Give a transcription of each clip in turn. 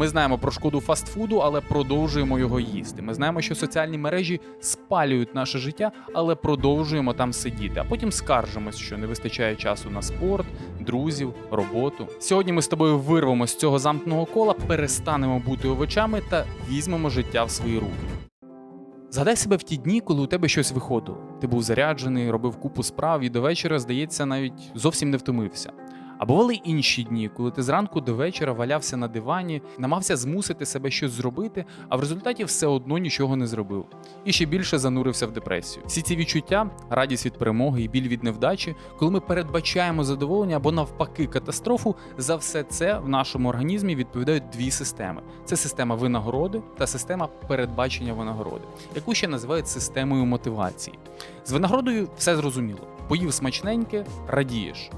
Ми знаємо про шкоду фастфуду, але продовжуємо його їсти. Ми знаємо, що соціальні мережі спалюють наше життя, але продовжуємо там сидіти. А потім скаржимось, що не вистачає часу на спорт, друзів, роботу. Сьогодні ми з тобою вирвемо з цього замкненого кола, перестанемо бути овочами та візьмемо життя в свої руки. Згадай себе в ті дні, коли у тебе щось виходило. Ти був заряджений, робив купу справ і до вечора, здається, навіть зовсім не втомився. А бували інші дні, коли ти зранку до вечора валявся на дивані, намагався змусити себе щось зробити, а в результаті все одно нічого не зробив. І ще більше занурився в депресію. Всі ці відчуття, радість від перемоги і біль від невдачі, коли ми передбачаємо задоволення або навпаки катастрофу, за все це в нашому організмі відповідають дві системи: це система винагороди та система передбачення винагороди, яку ще називають системою мотивації. З винагородою все зрозуміло. Поїв смачненьке, радієш.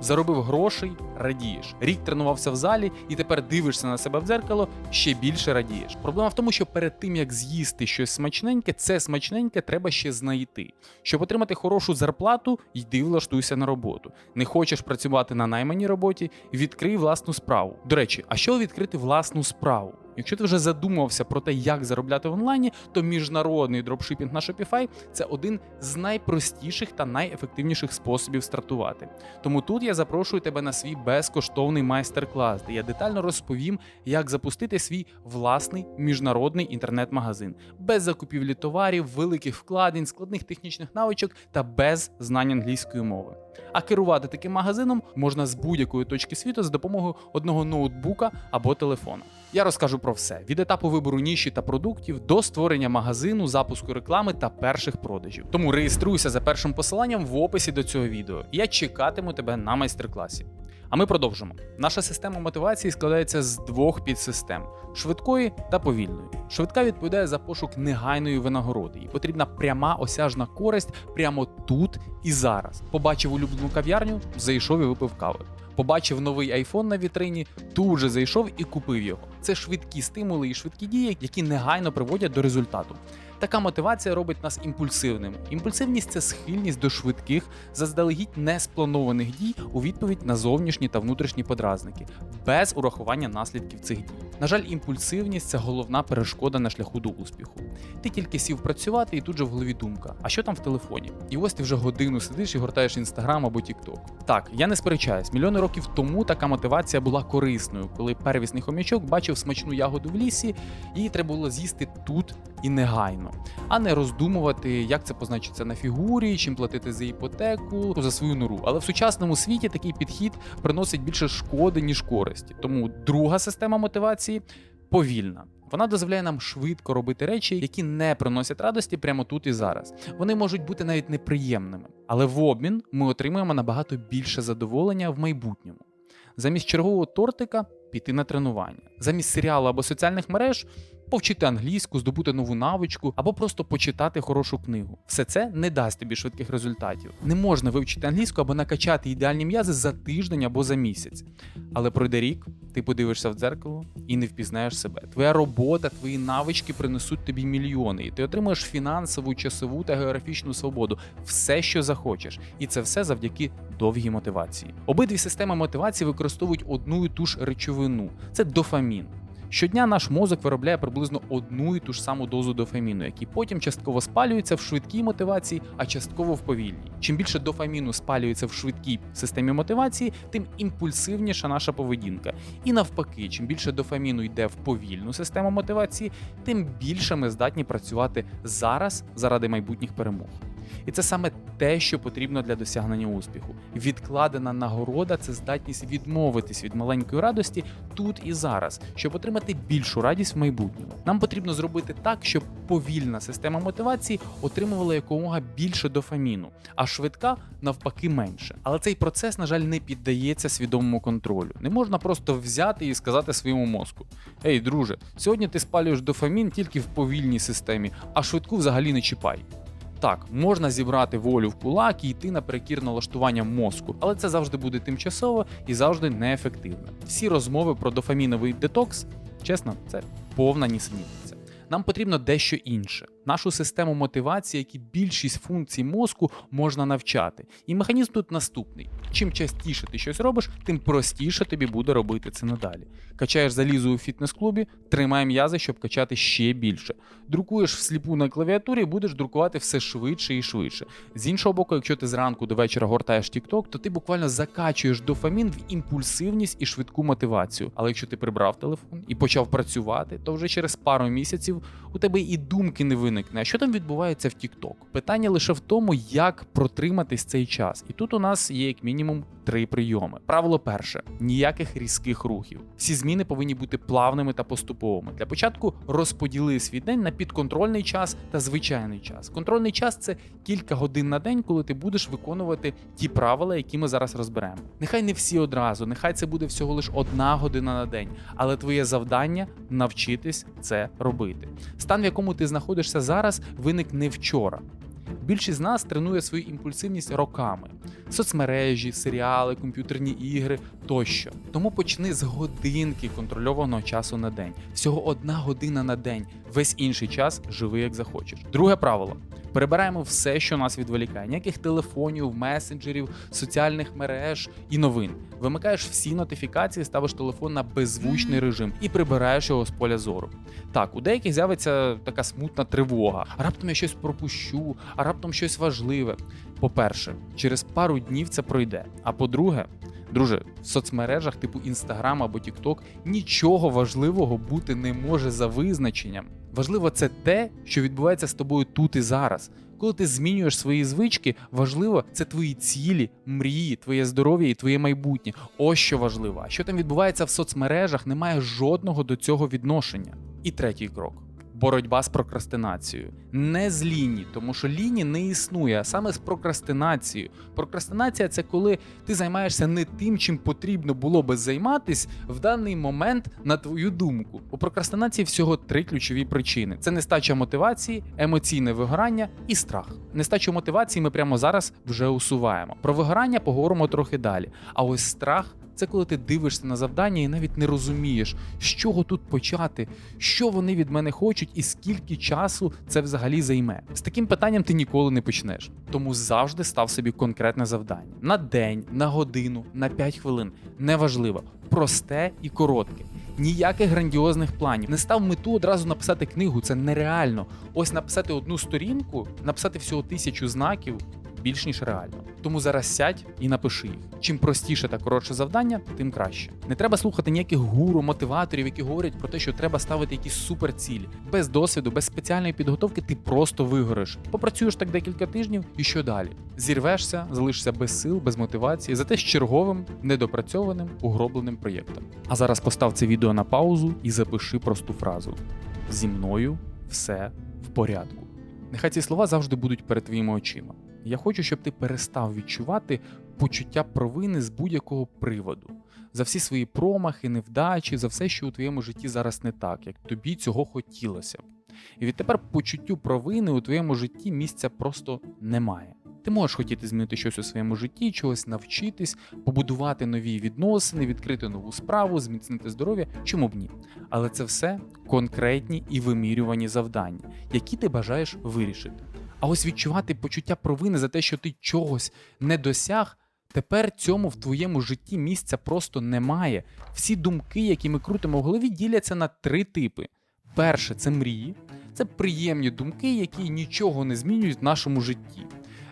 Заробив грошей, радієш. Рік тренувався в залі, і тепер дивишся на себе в дзеркало, ще більше радієш. Проблема в тому, що перед тим як з'їсти щось смачненьке, це смачненьке треба ще знайти. Щоб отримати хорошу зарплату, йди влаштуйся на роботу. Не хочеш працювати на найманій роботі, відкрий власну справу. До речі, а що відкрити власну справу? Якщо ти вже задумався про те, як заробляти в онлайні, то міжнародний дропшипінг на Shopify – це один з найпростіших та найефективніших способів стартувати. Тому тут я запрошую тебе на свій безкоштовний майстер-клас, де я детально розповім, як запустити свій власний міжнародний інтернет-магазин без закупівлі товарів, великих вкладень, складних технічних навичок та без знань англійської мови. А керувати таким магазином можна з будь-якої точки світу за допомогою одного ноутбука або телефона. Я розкажу про все: від етапу вибору ніші та продуктів до створення магазину, запуску реклами та перших продажів. Тому реєструйся за першим посиланням в описі до цього відео. Я чекатиму тебе на майстер-класі. А ми продовжимо. Наша система мотивації складається з двох підсистем: швидкої та повільної. Швидка відповідає за пошук негайної винагороди. Їй потрібна пряма осяжна користь прямо тут і зараз. Побачив улюблену кав'ярню, зайшов і випив кави. Побачив новий iPhone на вітрині, тут же зайшов і купив його. Це швидкі стимули і швидкі дії, які негайно приводять до результату. Така мотивація робить нас імпульсивними. Імпульсивність це схильність до швидких, заздалегідь неспланованих дій у відповідь на зовнішні та внутрішні подразники, без урахування наслідків цих дій. На жаль, імпульсивність це головна перешкода на шляху до успіху. Ти тільки сів працювати, і тут же в голові думка: а що там в телефоні? І ось ти вже годину сидиш і гортаєш інстаграм або тікток. Так, я не сперечаюсь, мільйони років тому така мотивація була корисною, коли первісний хомячок бачив смачну ягоду в лісі, її треба було з'їсти тут і негайно, а не роздумувати, як це позначиться на фігурі, чим платити за іпотеку, за свою нору. Але в сучасному світі такий підхід приносить більше шкоди, ніж користі. Тому друга система мотивації повільна. Вона дозволяє нам швидко робити речі, які не приносять радості прямо тут і зараз. Вони можуть бути навіть неприємними, але в обмін ми отримуємо набагато більше задоволення в майбутньому. Замість чергового тортика піти на тренування, замість серіалу або соціальних мереж повчити англійську, здобути нову навичку або просто почитати хорошу книгу. Все це не дасть тобі швидких результатів. Не можна вивчити англійську або накачати ідеальні м'язи за тиждень або за місяць. Але пройде рік, ти подивишся в дзеркало і не впізнаєш себе. Твоя робота, твої навички принесуть тобі мільйони, і ти отримуєш фінансову, часову та географічну свободу, все, що захочеш, і це все завдяки довгій мотивації. Обидві системи мотивації використовують одну і ту ж речовину це дофамін. Щодня наш мозок виробляє приблизно одну і ту ж саму дозу дофаміну, який потім частково спалюється в швидкій мотивації, а частково в повільній. Чим більше дофаміну спалюється в швидкій системі мотивації, тим імпульсивніша наша поведінка. І навпаки, чим більше дофаміну йде в повільну систему мотивації, тим більше ми здатні працювати зараз заради майбутніх перемог. І це саме те, що потрібно для досягнення успіху. Відкладена нагорода це здатність відмовитись від маленької радості тут і зараз, щоб отримати більшу радість в майбутньому. Нам потрібно зробити так, щоб повільна система мотивації отримувала якомога більше дофаміну, а швидка навпаки менше. Але цей процес, на жаль, не піддається свідомому контролю. Не можна просто взяти і сказати своєму мозку: Ей, друже, сьогодні ти спалюєш дофамін тільки в повільній системі, а швидку взагалі не чіпай. Так, можна зібрати волю в кулак і йти наперекір налаштування мозку, але це завжди буде тимчасово і завжди неефективно. Всі розмови про дофаміновий детокс, чесно, це повна нісенітниця. Нам потрібно дещо інше. Нашу систему мотивації, як і більшість функцій мозку можна навчати. І механізм тут наступний: чим частіше ти щось робиш, тим простіше тобі буде робити це надалі. Качаєш залізо у фітнес-клубі, тримай м'язи, щоб качати ще більше. Друкуєш всліпу на клавіатурі, будеш друкувати все швидше і швидше. З іншого боку, якщо ти зранку до вечора гортаєш TikTok, то ти буквально закачуєш дофамін в імпульсивність і швидку мотивацію. Але якщо ти прибрав телефон і почав працювати, то вже через пару місяців у тебе і думки не виникне. Що там відбувається в TikTok? Питання лише в тому, як протриматись цей час. І тут у нас є як мінімум три прийоми. Правило перше: ніяких різких рухів. Всі зміни повинні бути плавними та поступовими. Для початку розподіли свій день на підконтрольний час та звичайний час. Контрольний час це кілька годин на день, коли ти будеш виконувати ті правила, які ми зараз розберемо. Нехай не всі одразу, нехай це буде всього лише одна година на день, але твоє завдання навчитись це робити. Стан, в якому ти знаходишся зараз, виник не вчора. Більшість з нас тренує свою імпульсивність роками: соцмережі, серіали, комп'ютерні ігри тощо. Тому почни з годинки контрольованого часу на день. Всього одна година на день. Весь інший час живи як захочеш. Друге правило. Перебираємо все, що нас відволікає. Ніяких телефонів, месенджерів, соціальних мереж і новин. Вимикаєш всі нотифікації, ставиш телефон на беззвучний режим і прибираєш його з поля зору. Так, у деяких з'явиться така смутна тривога. А раптом я щось пропущу, а раптом щось важливе. По-перше, через пару днів це пройде. А по-друге, друже, в соцмережах типу Instagram або TikTok нічого важливого бути не може за визначенням. Важливо це те, що відбувається з тобою тут і зараз. Коли ти змінюєш свої звички, важливо це твої цілі, мрії, твоє здоров'я і твоє майбутнє. Ось що важливо. А що там відбувається в соцмережах, немає жодного до цього відношення. І третій крок. Боротьба з прокрастинацією. Не з ліні, тому що ліні не існує, а саме з прокрастинацією. Прокрастинація це коли ти займаєшся не тим, чим потрібно було би займатись в даний момент, на твою думку. У прокрастинації всього три ключові причини: це нестача мотивації, емоційне вигорання і страх. Нестачу мотивації ми прямо зараз вже усуваємо. Про вигорання поговоримо трохи далі. А ось страх. Це коли ти дивишся на завдання і навіть не розумієш, з чого тут почати, що вони від мене хочуть, і скільки часу це взагалі займе. З таким питанням ти ніколи не почнеш. Тому завжди став собі конкретне завдання на день, на годину, на 5 хвилин. Неважливо, просте і коротке. Ніяких грандіозних планів. Не став мету одразу написати книгу, це нереально. Ось написати одну сторінку, написати всього тисячу знаків. Більш ніж реально. Тому зараз сядь і напиши їх. Чим простіше та коротше завдання, тим краще. Не треба слухати ніяких гуру, мотиваторів, які говорять про те, що треба ставити якісь суперцілі. Без досвіду, без спеціальної підготовки ти просто вигориш. Попрацюєш так декілька тижнів, і що далі? Зірвешся, залишишся без сил, без мотивації, зате з черговим, недопрацьованим, угробленим проєктом. А зараз постав це відео на паузу і запиши просту фразу: зі мною все в порядку. Нехай ці слова завжди будуть перед твоїми очима. Я хочу, щоб ти перестав відчувати почуття провини з будь-якого приводу за всі свої промахи, невдачі, за все, що у твоєму житті зараз не так, як тобі цього хотілося б. І відтепер почуттю провини у твоєму житті місця просто немає. Ти можеш хотіти змінити щось у своєму житті, чогось навчитись, побудувати нові відносини, відкрити нову справу, зміцнити здоров'я, чому б ні. Але це все конкретні і вимірювані завдання, які ти бажаєш вирішити. А ось відчувати почуття провини за те, що ти чогось не досяг. Тепер цьому в твоєму житті місця просто немає. Всі думки, які ми крутимо в голові, діляться на три типи: перше це мрії, це приємні думки, які нічого не змінюють в нашому житті.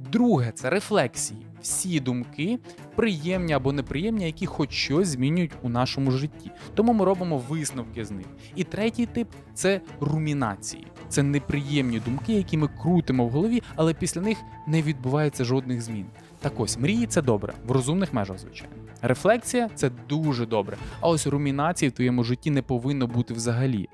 Друге це рефлексії. Всі думки, приємні або неприємні, які хоч щось змінюють у нашому житті. Тому ми робимо висновки з них. І третій тип це румінації. Це неприємні думки, які ми крутимо в голові, але після них не відбувається жодних змін. Так ось мрії це добре, в розумних межах, звичайно. Рефлексія це дуже добре. А ось румінації в твоєму житті не повинно бути взагалі.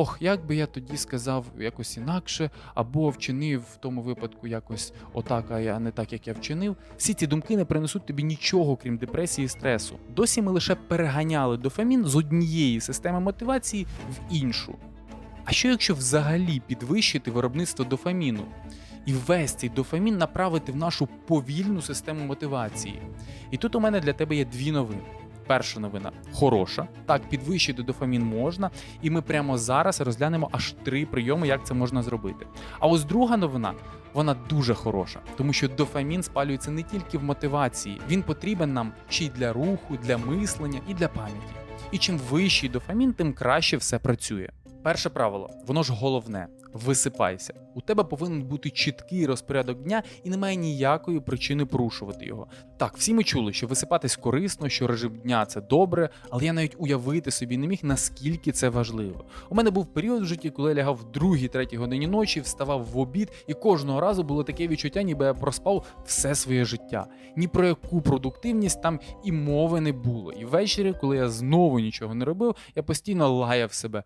Ох, як би я тоді сказав якось інакше, або вчинив в тому випадку якось отак, а не так, як я вчинив. Всі ці думки не принесуть тобі нічого, крім депресії і стресу. Досі ми лише переганяли дофамін з однієї системи мотивації в іншу. А що якщо взагалі підвищити виробництво дофаміну? І весь цей дофамін направити в нашу повільну систему мотивації. І тут у мене для тебе є дві новини. Перша новина хороша. Так, підвищити дофамін можна, і ми прямо зараз розглянемо аж три прийоми, як це можна зробити. А ось друга новина. Вона дуже хороша, тому що дофамін спалюється не тільки в мотивації, він потрібен нам ще й для руху, для мислення і для пам'яті. І чим вищий дофамін, тим краще все працює. Перше правило, воно ж головне: висипайся. У тебе повинен бути чіткий розпорядок дня і немає ніякої причини порушувати його. Так, всі ми чули, що висипатись корисно, що режим дня це добре, але я навіть уявити собі не міг, наскільки це важливо. У мене був період в житті, коли я лягав в другій, третій годині ночі, вставав в обід, і кожного разу було таке відчуття, ніби я проспав все своє життя. Ні про яку продуктивність там і мови не було. І ввечері, коли я знову нічого не робив, я постійно лаяв себе.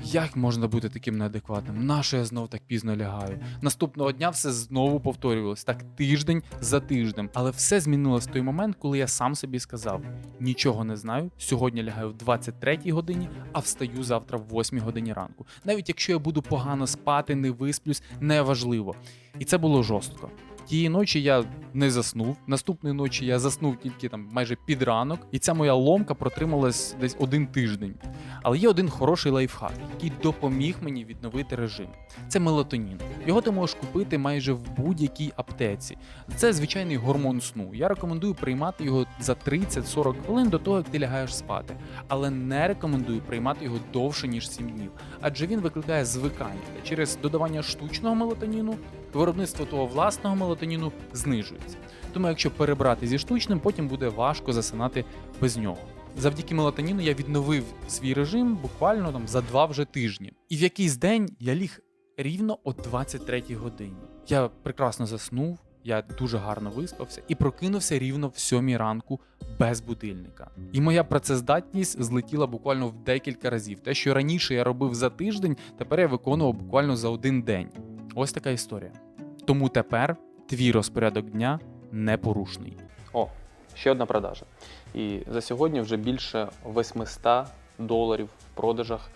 Як можна бути таким неадекватним? Нащо я знов так пізно лягаю? Наступного дня все знову повторювалось так тиждень за тижнем. Але все змінилось в той момент, коли я сам собі сказав: нічого не знаю. Сьогодні лягаю в 23-й годині, а встаю завтра в 8 годині ранку. Навіть якщо я буду погано спати, не висплюсь, неважливо. І це було жорстко. Тієї ночі я не заснув. Наступної ночі я заснув тільки там майже під ранок, і ця моя ломка протрималась десь один тиждень. Але є один хороший лайфхак, який допоміг мені відновити режим. Це мелатонін. Його ти можеш купити майже в будь-якій аптеці. Це звичайний гормон сну. Я рекомендую приймати його за 30-40 хвилин до того, як ти лягаєш спати. Але не рекомендую приймати його довше ніж 7 днів, адже він викликає звикання через додавання штучного мелатоніну. Виробництво того власного мелатоніну знижується. Тому, якщо перебрати зі штучним, потім буде важко засинати без нього. Завдяки мелатоніну я відновив свій режим буквально там за два вже тижні. І в якийсь день я ліг рівно о 23 годині. Я прекрасно заснув, я дуже гарно виспався і прокинувся рівно в 7 ранку без будильника. І моя працездатність злетіла буквально в декілька разів. Те, що раніше я робив за тиждень, тепер я виконував буквально за один день. Ось така історія. Тому тепер твій розпорядок дня непорушний. О, ще одна продажа. І за сьогодні вже більше 800 доларів в продажах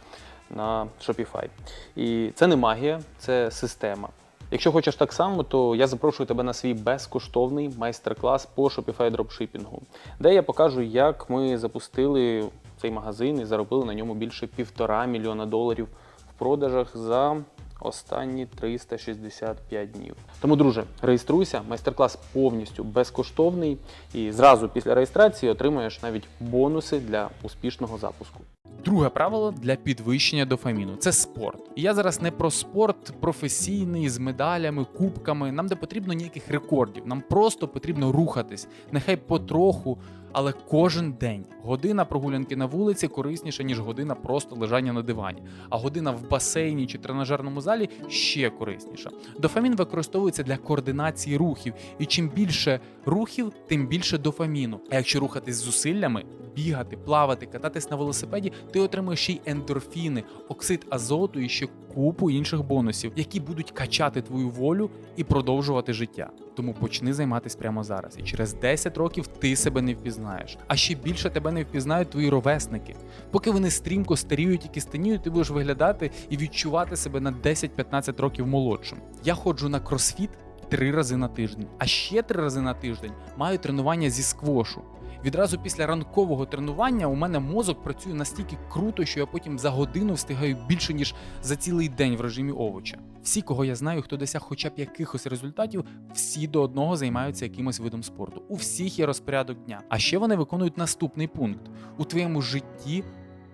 на Shopify. І це не магія, це система. Якщо хочеш так само, то я запрошую тебе на свій безкоштовний майстер-клас по Shopify дропшипінгу, де я покажу, як ми запустили цей магазин і заробили на ньому більше півтора мільйона доларів в продажах за останні 365 днів. Тому, друже, реєструйся, майстер-клас повністю безкоштовний, і зразу після реєстрації отримаєш навіть бонуси для успішного запуску. Друге правило для підвищення дофаміну це спорт. Я зараз не про спорт професійний з медалями, кубками. Нам не потрібно ніяких рекордів. Нам просто потрібно рухатись, нехай потроху, але кожен день. Година прогулянки на вулиці корисніша, ніж година просто лежання на дивані. А година в басейні чи тренажерному залі ще корисніша. Дофамін використовується для координації рухів, і чим більше рухів, тим більше дофаміну. А якщо рухатись з зусиллями, бігати, плавати, кататись на велосипеді, ти отримуєш ще й ендорфіни, оксид азоту і ще купу інших бонусів, які будуть качати твою волю і продовжувати життя. Тому почни займатися прямо зараз. І через 10 років ти себе не впізнаєш. А ще більше тебе не впізнають твої ровесники. Поки вони стрімко старіють і кістеніють, ти будеш виглядати і відчувати себе на 10-15 років молодшим. Я ходжу на кросфіт три рази на тиждень, а ще три рази на тиждень маю тренування зі сквошу. Відразу після ранкового тренування у мене мозок працює настільки круто, що я потім за годину встигаю більше ніж за цілий день в режимі овоча. Всі, кого я знаю, хто досяг хоча б якихось результатів, всі до одного займаються якимось видом спорту. У всіх є розпорядок дня. А ще вони виконують наступний пункт: у твоєму житті.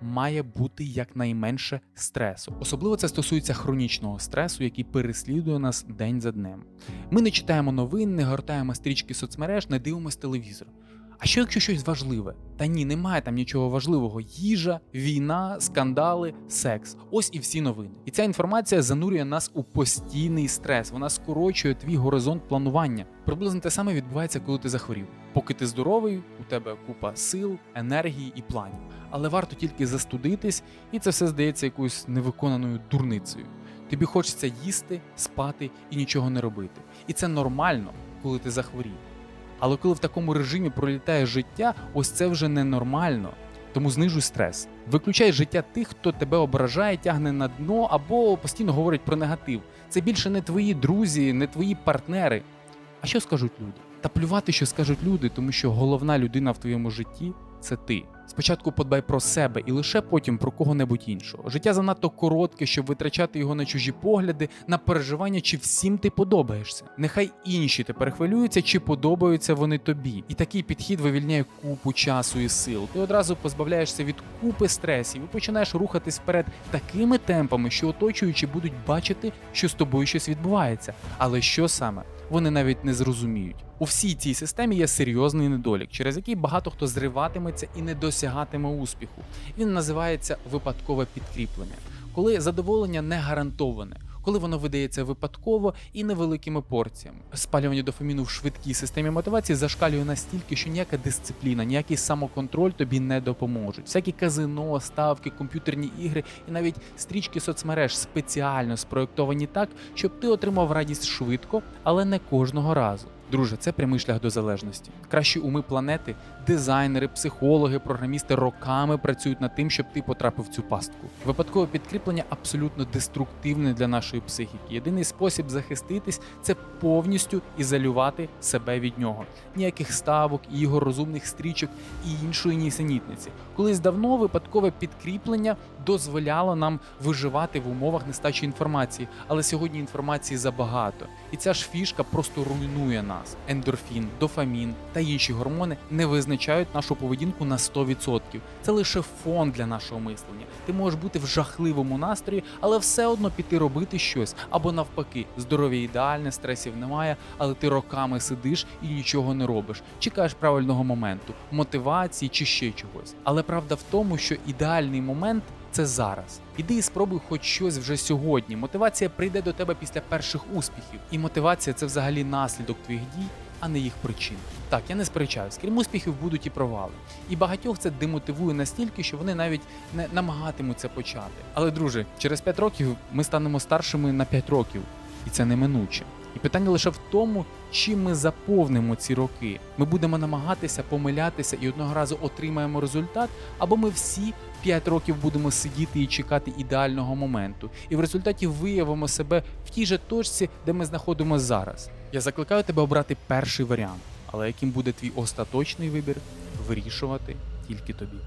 Має бути якнайменше стресу. Особливо це стосується хронічного стресу, який переслідує нас день за днем. Ми не читаємо новин, не гортаємо стрічки соцмереж, не дивимося телевізор. А що якщо щось важливе? Та ні, немає там нічого важливого. Їжа, війна, скандали, секс. Ось і всі новини. І ця інформація занурює нас у постійний стрес. Вона скорочує твій горизонт планування. Приблизно те саме відбувається, коли ти захворів. Поки ти здоровий, у тебе купа сил, енергії і планів. Але варто тільки застудитись, і це все здається якоюсь невиконаною дурницею. Тобі хочеться їсти, спати і нічого не робити. І це нормально, коли ти захворів. Але коли в такому режимі пролітає життя, ось це вже ненормально. Тому знижуй стрес. Виключай життя тих, хто тебе ображає, тягне на дно або постійно говорить про негатив. Це більше не твої друзі, не твої партнери. А що скажуть люди? Та плювати, що скажуть люди, тому що головна людина в твоєму житті це ти. Спочатку подбай про себе і лише потім про кого-небудь іншого. Життя занадто коротке, щоб витрачати його на чужі погляди, на переживання, чи всім ти подобаєшся. Нехай інші тепер хвилюються, чи подобаються вони тобі. І такий підхід вивільняє купу часу і сил. Ти одразу позбавляєшся від купи стресів і починаєш рухатись вперед такими темпами, що оточуючі будуть бачити, що з тобою щось відбувається. Але що саме? Вони навіть не зрозуміють. У всій цій системі є серйозний недолік, через який багато хто зриватиметься і не досягатиме успіху. Він називається випадкове підкріплення, коли задоволення не гарантоване. Коли воно видається випадково і невеликими порціями, спалювання дофаміну в швидкій системі мотивації зашкалює настільки, що ніяка дисципліна, ніякий самоконтроль тобі не допоможуть. Всякі казино, ставки, комп'ютерні ігри і навіть стрічки соцмереж спеціально спроєктовані так, щоб ти отримав радість швидко, але не кожного разу. Друже, це прямий шлях до залежності. Кращі уми планети, дизайнери, психологи, програмісти роками працюють над тим, щоб ти потрапив в цю пастку. Випадкове підкріплення абсолютно деструктивне для нашої психіки. Єдиний спосіб захиститись це повністю ізолювати себе від нього. Ніяких ставок, ігор, розумних стрічок і іншої нісенітниці. Колись давно випадкове підкріплення дозволяло нам виживати в умовах нестачі інформації, але сьогодні інформації забагато. І ця ж фішка просто руйнує нас. Ендорфін, дофамін та інші гормони не визначають нашу поведінку на 100%. Це лише фон для нашого мислення. Ти можеш бути в жахливому настрої, але все одно піти робити щось. Або навпаки, здоров'я ідеальне, стресів немає, але ти роками сидиш і нічого не робиш. Чекаєш правильного моменту, мотивації чи ще чогось. Але правда в тому, що ідеальний момент це зараз. Іди і спробуй хоч щось вже сьогодні. Мотивація прийде до тебе після перших успіхів. І мотивація це взагалі наслідок твоїх дій, а не їх причин. Так, я не сперечаюсь, крім успіхів будуть і провали. І багатьох це демотивує настільки, що вони навіть не намагатимуться почати. Але, друже, через 5 років ми станемо старшими на 5 років, і це неминуче. І питання лише в тому, чим ми заповнимо ці роки. Ми будемо намагатися помилятися і одного разу отримаємо результат, або ми всі 5 років будемо сидіти і чекати ідеального моменту, і в результаті виявимо себе в тій же точці, де ми знаходимося зараз. Я закликаю тебе обрати перший варіант, але яким буде твій остаточний вибір, вирішувати тільки тобі.